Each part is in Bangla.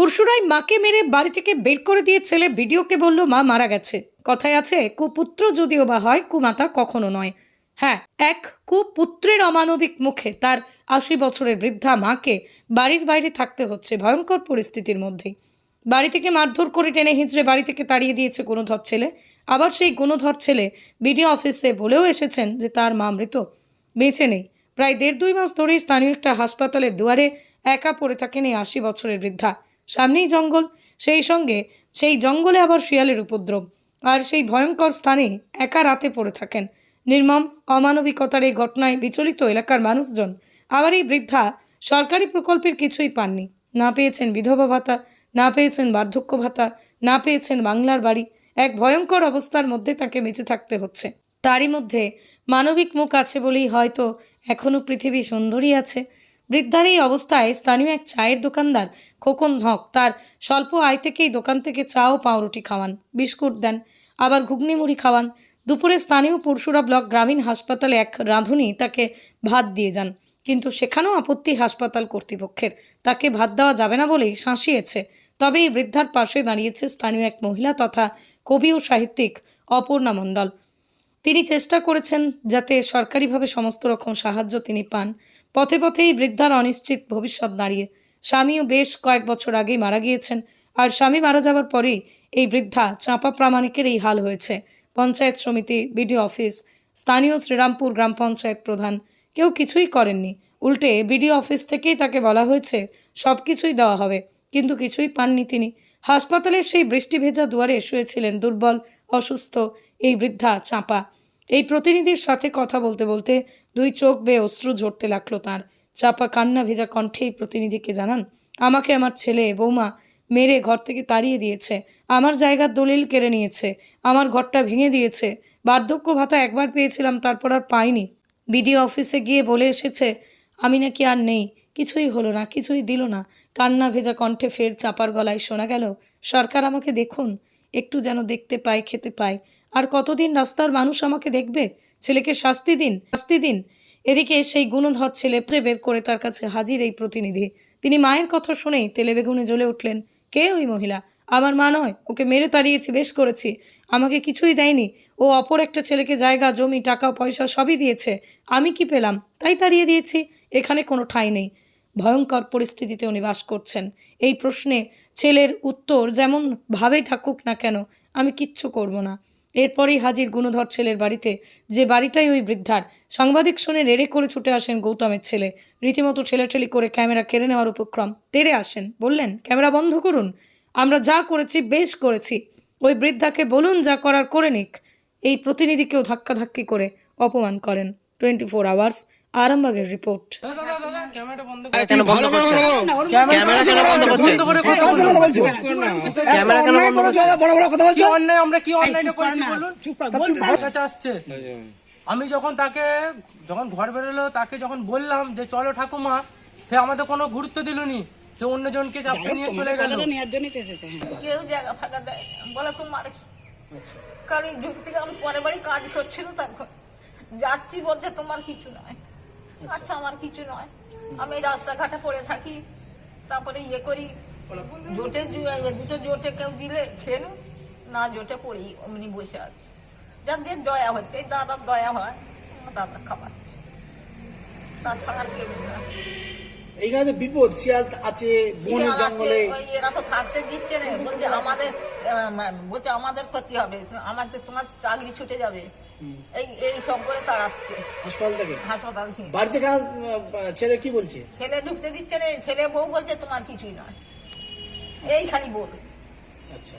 পরশুরাই মাকে মেরে বাড়ি থেকে বের করে দিয়ে ছেলে ভিডিওকে বলল, মা মারা গেছে। কথায় আছে, কুপুত্র যদিও বা হয়, কুমাতা কখনো নয়। হ্যাঁ এক কুপুত্রের অমানবিক মুখে তার আশি বছরের বৃদ্ধা মাকে বাড়ির বাইরে থাকতে হচ্ছে ভয়ঙ্কর পরিস্থিতির মধ্যেই। বাড়ি থেকে মারধর করে টেনে হিঁচড়ে বাড়ি থেকে তাড়িয়ে দিয়েছে গুণধর ছেলে। আবার সেই গুণধর ছেলে বিডিও অফিসে বলেও এসেছেন যে তার মা মৃত। বেঁচে নেই। প্রায় দেড় দুই মাস ধরেই স্থানীয় একটা হাসপাতালের দুয়ারে একা পড়ে থাকেন এই আশি বছরের বৃদ্ধা। সামনেই জঙ্গল, সেই সঙ্গে সেই জঙ্গলে আবার শিয়ালের উপদ্রব। আর সেই ভয়ঙ্কর স্থানে একা রাতে পড়ে থাকেন। নির্মম, অমানবিকতার এই ঘটনায় বিচলিত এলাকার মানুষজন। আবার এই বৃদ্ধা সরকারি প্রকল্পের কিছুই পাননি। না পেয়েছেন বিধবা ভাতা, না পেয়েছেন বার্ধক্য ভাতা, না পেয়েছেন বাংলার বাড়ি। এক ভয়ঙ্কর অবস্থার মধ্যে তাকে বেঁচে থাকতে হচ্ছে। তারই মধ্যে মানবিক মুখ আছে বলেই হয়তো এখনও পৃথিবী সুন্দরী আছে। বৃদ্ধার এই অবস্থায় স্থানীয় এক চায়ের দোকানদার খোকন হক তার স্বল্প আয় থেকেই দোকান থেকে চা ও পাউরুটি খাওয়ান, বিস্কুট দেন, আবার ঘুগনি মুড়ি খাওয়ান। দুপুরে স্থানীয় পরশুরা ব্লক গ্রামীণ হাসপাতালে এক রাঁধুনি তাকে ভাত দিয়ে যান, কিন্তু সেখানেও আপত্তি হাসপাতাল কর্তৃপক্ষের। তাকে ভাত দেওয়া যাবে না বলেই শাঁসিয়েছে। তবে এই বৃদ্ধার পাশে দাঁড়িয়েছে স্থানীয় এক মহিলা তথা কবি ও সাহিত্যিক অপর্ণা মণ্ডল। তিনি চেষ্টা করেছেন যাতে সরকারিভাবে সমস্ত রকম সাহায্য তিনি পান। পথে পথেই বৃদ্ধার অনিশ্চিত ভবিষ্যৎ দাঁড়িয়ে স্বামীও বেশ কয়েক বছর আগেই মারা গিয়েছেন আর স্বামী মারা যাওয়ার পরেই এই বৃদ্ধা চাঁপা প্রামাণিকের এই হাল হয়েছে। পঞ্চায়েত সমিতি, বিডিও অফিস, স্থানীয় শ্রীরামপুর গ্রাম পঞ্চায়েত প্রধান কেউ কিছুই করেননি। উল্টে বিডিও অফিস থেকেই তাকে বলা হয়েছে, সব কিছুই দেওয়া হবে। কিন্তু কিছুই পাননি তিনি। হাসপাতালের সেই বৃষ্টি ভেজা দুয়ারে শুয়েছিলেন দুর্বল, অসুস্থ এই বৃদ্ধা চাঁপা। এই প্রতিনিধির সাথে কথা বলতে বলতে দুই চোখ বেয়ে অশ্রু ঝরতে লাগল তার। চাপা কান্না ভেজা কণ্ঠে এই প্রতিনিধিকে জানান, আমাকে আমার ছেলে, বৌমা, মেরে ঘর থেকে তাড়িয়ে দিয়েছে। আমার জায়গার দলিল কেড়ে নিয়েছে। আমার ঘরটা ভেঙে দিয়েছে। বার্ধক্য ভাতা একবার পেয়েছিলাম, তারপর আর পাইনি। বিডিও অফিসে গিয়ে বলে এসেছে, আমি নাকি আর নেই। কিছুই হলো না, কিছুই দিল না। কান্না ভেজা কণ্ঠে ফের চাপার গলায় শোনা গেল, সরকার আমাকে দেখুন। একটু যেন দেখতে পায় খেতে পায় আর কতদিন রাস্তার মানুষ আমাকে দেখবে? ছেলেকে শাস্তি দিন শাস্তি দিন। এদিকে সেই গুণধর ছেলে বের করে তার কাছে হাজির এই প্রতিনিধি। তিনি মায়ের কথা শুনেই তেলে বেগুনে জ্বলে উঠলেন। কে ওই মহিলা? আমার মা নয়, ওকে মেরে তাড়িয়েছি, বেশ করেছি। আমাকে কিছুই দেয়নি। ও অপর একটা ছেলেকে জায়গা, জমি, টাকা, পয়সা সবই দিয়েছে। আমি কি পেলাম? তাই তাড়িয়ে দিয়েছি। এখানে কোনো ঠাঁই নেই। ভয়ঙ্কর পরিস্থিতিতে উনি বাস করছেন। এই প্রশ্নে ছেলের উত্তর যেমন ভাবেই থাকুক না কেন, আমি কিচ্ছু করব না। এরপরেই হাজির গুণধর ছেলের বাড়িতে। যে বাড়িটাই ওই বৃদ্ধার। সাংবাদিক শুনে রেড়ে করে ছুটে আসেন গৌতমের ছেলে। রীতিমতো ঠেলাঠেলি করে ক্যামেরা কেড়ে নেওয়ার উপক্রম। তেড়ে আসেন। বললেন, ক্যামেরা বন্ধ করুন। আমরা যা করেছি, বেশ করেছি। ওই বৃদ্ধাকে বলুন যা করার করে নিক। এই প্রতিনিধিকেও ধাক্কাধাক্কি করে অপমান করেন। টোয়েন্টি ফোর আওয়ার্স আরামবাগের রিপোর্ট আমি যখন তাকে যখন ঘর বেরোলো তাকে যখন বললাম যে চলো ঠাকুমা সে আমাদের কোনো গুরুত্ব দিলনি। সে অন্যজনকে চাপতে নিয়ে চলে গেল। হ্যাঁ। কেউ জায়গা ফাঁকা দেয় না। বলে তোমার কি? কালী যুগ থেকে আমি পরের বাড়ি কাজ করছিল তখন যাচ্ছি বলছে তোমার কিছু নয়। আচ্ছা আমার কিছু নয়। আমি রাস্তাঘাটে পড়ে থাকি। তারপরে ইয়ে করি। জোটে দুটো জোটে কেউ দিলে খেন না জোটে পড়ি অমনি বসে আছি। যাদের দয়া হচ্ছে এই দাদার দয়া হয় দাদা খাওয়াচ্ছে। তাছাড়া আর কেউ না এইখানে তো বিপদ শিয়াল আছে বন জঙ্গলে। এরা তো থাকতে দিচ্ছে না। বলছে আমাদের বলছে আমাদের ক্ষতি হবে। আমাদের তোমার চাকরি ছুটে যাবে। এই এই সব করে তাড়াচ্ছে। হাসপাতাল থেকে? হাসপাতাল থেকে। বাড়িতে ছেলে কি বলছে? ছেলে ঢুকতে দিচ্ছে না ছেলে বউ বলছে তোমার কিছুই নয়। এই খালি বল। আচ্ছা।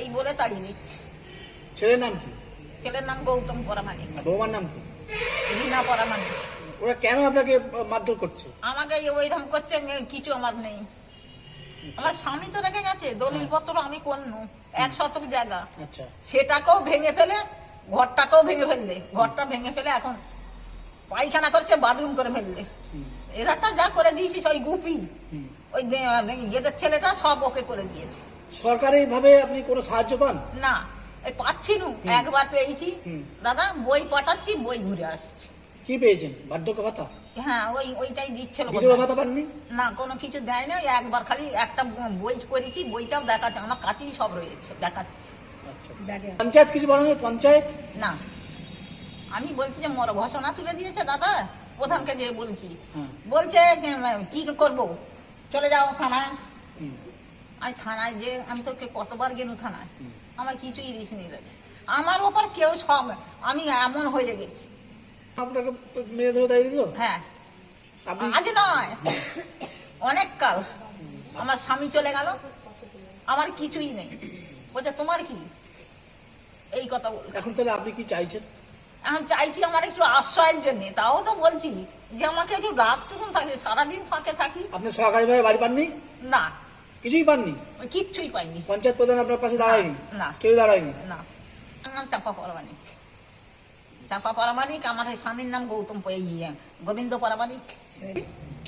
এই বলে তাড়িয়ে দিচ্ছে। ছেলের নাম কি? ছেলের নাম গৌতম পরামানিক। বৌমার নাম কি? রীনা পরামানিক। ওরা কেন আপনাকে মারধর করছে? আমাকে ওইরকম করছে কিছু আমার নেই। আমার স্বামী তো রেখে গেছে দলিল পত্র আমি করনু এক শতক জায়গা। আচ্ছা। সেটাকেও ভেঙে ফেলে ঘরটাকেও ভেঙে ফেললে ঘরটা ভেঙে ফেলে এখন পায়খানা করছে বাথরুম করে ফেললে। এদারটা যা করে দিয়েছিস ওই গুপি ওই এদের ছেলেটা সব ওকে করে দিয়েছে। সরকার এইভাবে আপনি কোনো সাহায্য পান? না এই পাচ্ছি নু একবার পেয়েছি। দাদা বই পাঠাচ্ছি বই ঘুরে আসছি। কি পেয়েছেন? বার্ধক্য ভাতা? হ্যাঁ ওই ওইটাই দিচ্ছিল বিধবা ভাতা পাননি? না কোনো কিছু দেয় না একবার খালি একটা বই করেছি বইটাও দেখাচ্ছে আমার কাছেই সব রয়েছে দেখাচ্ছে। পঞ্চায়েত কিছু বলেন পঞ্চায়েত? না। আমি বলছি যে মর ঘোষণা তুলে দিয়েছে দাদা প্রধানকে দিয়ে বলছি। বলছে উম, কি করব? চলে যাও থানায়। আমি থানায় যে আমি তোকে কতবার গেলু থানায়? আমার কিছুই রিস নিল আমার ওপর কেউ সব আমি এমন হয়ে গেছি। আপনাকে মেরে ধরে দাঁড়িয়ে দিল? হ্যাঁ। আজ নয়। অনেক কাল। আমার স্বামী চলে গেল। আমার কিছুই নেই। বলছে তোমার কি? এই কথা বল। এখন তাহলে আপনি কি চাইছেন? এখন চাইছি আমার একটু আশ্রয়ের জন্য তাও তো বলছি যে আমাকে একটু রাত রাতটুকুন থাকে সারাদিন ফাঁকে থাকি। আপনি সরকারিভাবে বাড়ি পাননি? না। কিছুই পাননি? কিচ্ছুই পাইনি। পঞ্চায়েত প্রধান আপনার পাশে দাঁড়ায়নি? না। কেউ দাঁড়ায়নি? না। আমার নাম চাপা পরামানিক চাপা পরামানিক আমার স্বামীর নাম গৌতম গোবিন্দ পরামানিক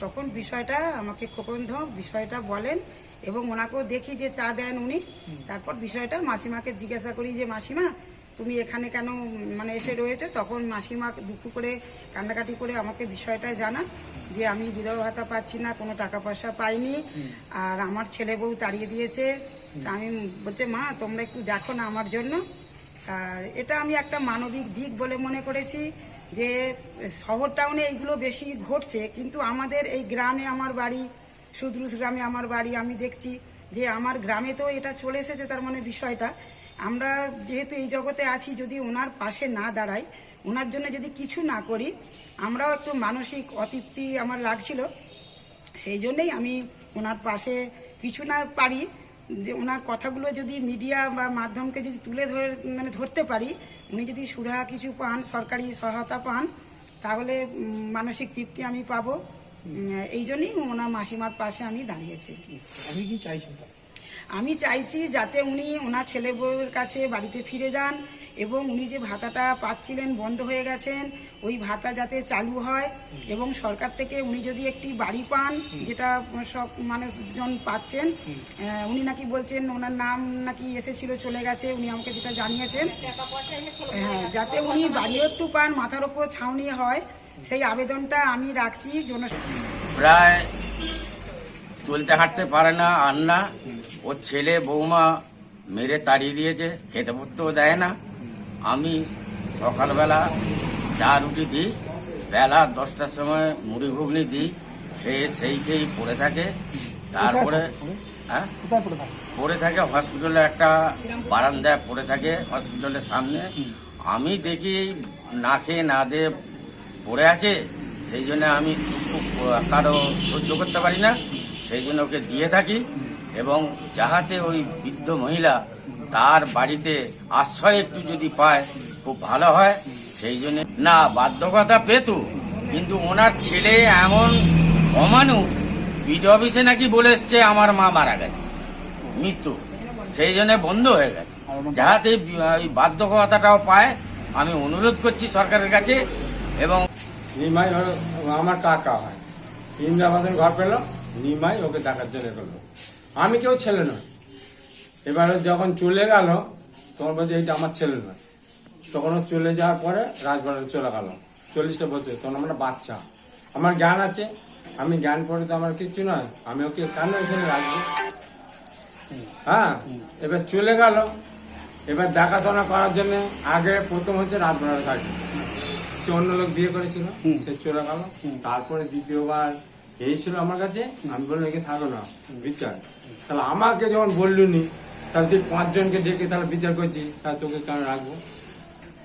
তখন বিষয়টা আমাকে খোকন ধক বিষয়টা বলেন। এবং ওনাকেও দেখি যে চা দেন উনি। তারপর বিষয়টা মাসিমাকে জিজ্ঞাসা করি যে, মাসিমা, তুমি এখানে কেন মানে এসে রয়েছে? তখন মাসিমা দুঃখ করে, কান্নাকাটি করে আমাকে বিষয়টা জানান যে, আমি বিধবা ভাতা পাচ্ছি না, কোনো টাকা পয়সা পাইনি। আর আমার ছেলে বউ তাড়িয়ে দিয়েছে। আমি বলছে, মা, তোমরা একটু দেখো না আমার জন্য। এটা আমি একটা মানবিক দিক বলে মনে করেছি যে শহর টাউনে এইগুলো বেশি ঘটছে। কিন্তু আমাদের এই গ্রামে আমার বাড়ি সুদ্রুস গ্রামে আমার বাড়ি, আমি দেখছি যে আমার গ্রামে তো এটা চলে এসেছে তার মানে বিষয়টা। আমরা যেহেতু এই জগতে আছি, যদি ওনার পাশে না দাঁড়াই, ওনার জন্য যদি কিছু না করি, আমরাও একটু মানসিক অতৃপ্তি আমার লাগছিল। সেই জন্যই আমি ওনার পাশে কিছু না পারি, যে ওনার কথাগুলো যদি মিডিয়া বা মাধ্যমকে যদি তুলে ধরে মানে ধরতে পারি, উনি যদি সুরাহা কিছু পান, সরকারি সহায়তা পান, তাহলে মানসিক তৃপ্তি আমি পাবো। এই জন্যই ওনার মাসিমার পাশে আমি দাঁড়িয়েছি। আপনি কি চাইছেন আমি চাইছি যাতে উনি ওনার ছেলে বউয়ের কাছে বাড়িতে ফিরে যান এবং উনি যে ভাতাটা পাচ্ছিলেন বন্ধ হয়ে গেছেন ওই ভাতা যাতে চালু হয় এবং সরকার থেকে উনি যদি একটি বাড়ি পান যেটা সব মানুষজন পাচ্ছেন উনি নাকি বলছেন ওনার নাম নাকি এসেছিল চলে গেছে উনি আমাকে যেটা জানিয়েছেন। হ্যাঁ যাতে উনি বাড়িও একটু পান মাথার ওপর ছাউনি হয় সেই আবেদনটা আমি রাখছি জন প্রায় চলতে হাঁটতে পারে না আর না ওর ছেলে বৌমা মেরে তাড়িয়ে দিয়েছে খেতে পড়তেও দেয় না। আমি সকালবেলা চা রুটি দিই বেলা দশটার সময় মুড়ি ঘুগনি দিই খেয়ে সেই খেয়েই পড়ে থাকে। তারপরে হ্যাঁ? পড়ে পড়ে থাকে হসপিটালে একটা বারান্দায় পড়ে থাকে হসপিটালের সামনে। আমি দেখি না খেয়ে না দিয়ে পড়ে আছে, সেই জন্য আমি খুব কারও সহ্য করতে পারি না। সেই জন্য ওকে দিয়ে থাকি এবং যাহাতে ওই বৃদ্ধ মহিলা তার বাড়িতে আশ্রয় একটু যদি পায়, খুব ভালো হয়। সেই জন্য না, বাধ্যকতা পেত, কিন্তু ওনার ছেলে এমন অমানুষ বিড অফিসে নাকি বলে এসছে আমার মা মারা গেছে, মৃত্যু, সেই জন্য বন্ধ হয়ে গেছে। যাহাতে ওই বাধ্যকতাটাও পায়, আমি অনুরোধ করছি সরকারের কাছে এবং নিমাই আমার কাকা হয়। ইন্দ্রাবাসন ঘর পেল, নিমাই ওকে দেখার জন্য করল। আমি কেউ ছেলে নয় এবারে যখন চলে গেল, তখন বলছে, এইটা আমার ছেলে নয়। তখন চলে যাওয়ার পরে রাজবাড়ি চলে গেল। চল্লিশটা বছর তখন আমার বাচ্চা আমার জ্ঞান আছে। আমি জ্ঞান পড়ে তো আমার কিচ্ছু নয়। আমি ওকে কেন এখানে রাখব? হ্যাঁ এবার চলে গেল। এবার দেখাশোনা করার জন্য আগে প্রথম হচ্ছে রাজবাড়ার কাজ সে অন্য লোক বিয়ে করেছিল সে চলে গেল। তারপরে দ্বিতীয়বার এই ছিল আমার কাছে আমি বললাম একে থাকো না বিচার। তাহলে আমাকে যখন বললুনি তাহলে তুই পাঁচজনকে ডেকে তাহলে বিচার করছি তাহলে তোকে কেন রাখব?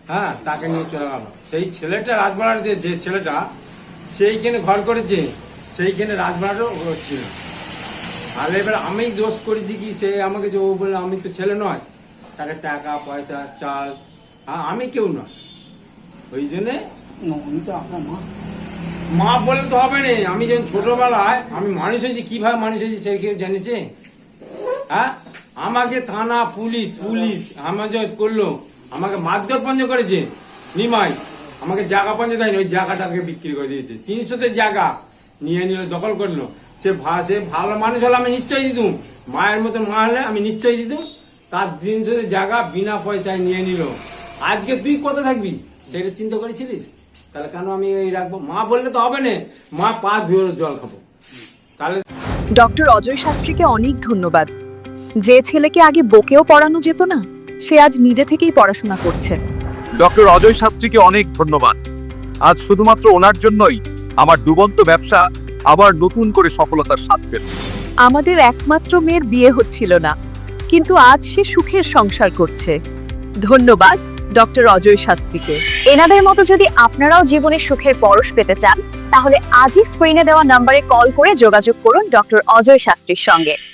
হ্যাঁ তাকে নিয়ে চলে গেল। সেই ছেলেটা রাজবাড়ার যে ছেলেটা সেইখানে ঘর করেছে সেইখানে রাজবাড়ারও ও ছিল। তাহলে এবার আমি দোষ করেছি কি? সে আমাকে যে ও বলল আমি তো ছেলে নয়। তাকে টাকা পয়সা চাল হ্যাঁ আমি কেউ নয়। ওই জন্যে? উনি তো আপনার মা। মা বলে তো হবে না। আমি যখন ছোটবেলায় আমি মানুষ হয়েছি কীভাবে মানুষ হয়েছি সে কেউ জেনেছে? হ্যাঁ? আমাকে থানা পুলিশ পুলিশ হেফাজত করল। আমাকে মারধর পঞ্জ করেছে। নিমাই আমাকে জায়গা পঞ্জ দেয়নি। ওই জায়গাটাকে বিক্রি করে দিয়েছে। তিনশোতে জায়গা নিয়ে নিল দখল করল। সে সে ভালো মানুষ হলে আমি নিশ্চয়ই দিতুম। মায়ের মতো মা হলে আমি নিশ্চয়ই দিতুম। তার তিনশোতে জায়গা বিনা পয়সায় নিয়ে নিল। আজকে তুই কত থাকবি? সেটা চিন্তা করেছিলিস? তাহলে কেন আমি এই রাখব? মা বললে তো হবে না। মা পা ধুয়ে জল খাব। তাহলে ডক্টর অজয় শাস্ত্রীকে অনেক ধন্যবাদ। যে ছেলেকে আগে বকেও পড়ানো যেত না সে আজ নিজে থেকেই পড়াশোনা করছে। ডক্টর অজয় শাস্ত্রীকে অনেক ধন্যবাদ। আজ শুধুমাত্র ওনার জন্যই আমার ডুবন্ত ব্যবসা আবার নতুন করে সফলতার স্বাদ পেল। আমাদের একমাত্র মেয়ের বিয়ে হচ্ছিল না কিন্তু আজ সে সুখের সংসার করছে। ধন্যবাদ। ডক্টর অজয় শাস্ত্রীকে। এনাদের মতো যদি আপনারাও জীবনে সুখের পরশ পেতে চান, তাহলে আজই স্ক্রিনে দেওয়া নম্বরে কল করে যোগাযোগ করুন ডক্টর অজয় শাস্ত্রীর সঙ্গে।